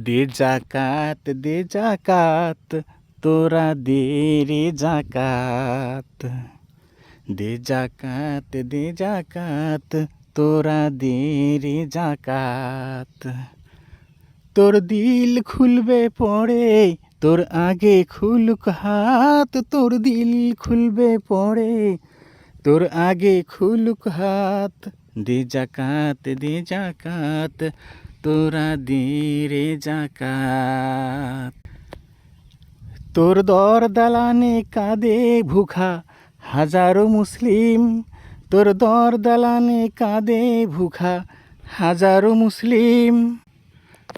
দে জাকাত দে জাকাত, তোরা দে রে জাকাত। দে জাকাত দে জাকাত, তোরা দে রে জাকাত। তোর দিল খুলবে পড়ে, তোর আগে খুলুক হাত, তোর দিল খুলবে পড়ে, তোর আগে খুলুক হাত। দে জাকাত দে জাকাত তোরা দে রে জাকাত। তোর দর দালানে কাঁদে ভুখা হাজারো মুসলিম। তোর দর দালানে কাঁদে ভুখা হাজারো মুসলিম।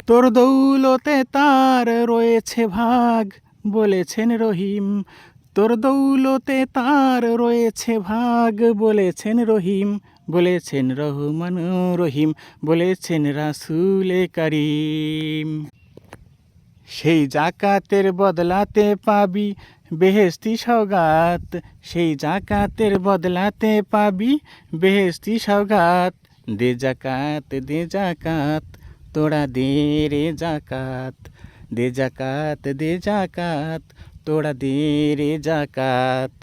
তোর দৌলতে তার রয়েছে ভাগ, বলেছেন রহিম। তোর দৌলতে তার রয়েছে ভাগ, বলেছেন রহিম। বলেছেন রহমান রহিম, বলেছেন রাসুলে কারিম। সেই জাকাতের বদলাতে পাবি বেহেস্তি সৌগাত সেই জাকাতের বদলাতে পাবি বেহেস্তি সৌগাত দে জাকাত দে জাকাত তোরা দে রে জাকাত দে জাকাত দে জাকাত তোরা দে জাকাত,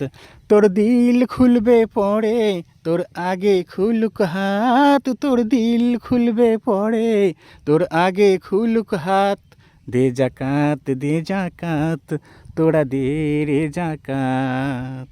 তোর দিল খুলবে পড়ে, তোর আগে খুলুক হাত, তোর দিল খুলবে পড়ে, তোর আগে খুলুক হাত, দে জাকাত দে জাকাত, তোরা দে রে জাকাত।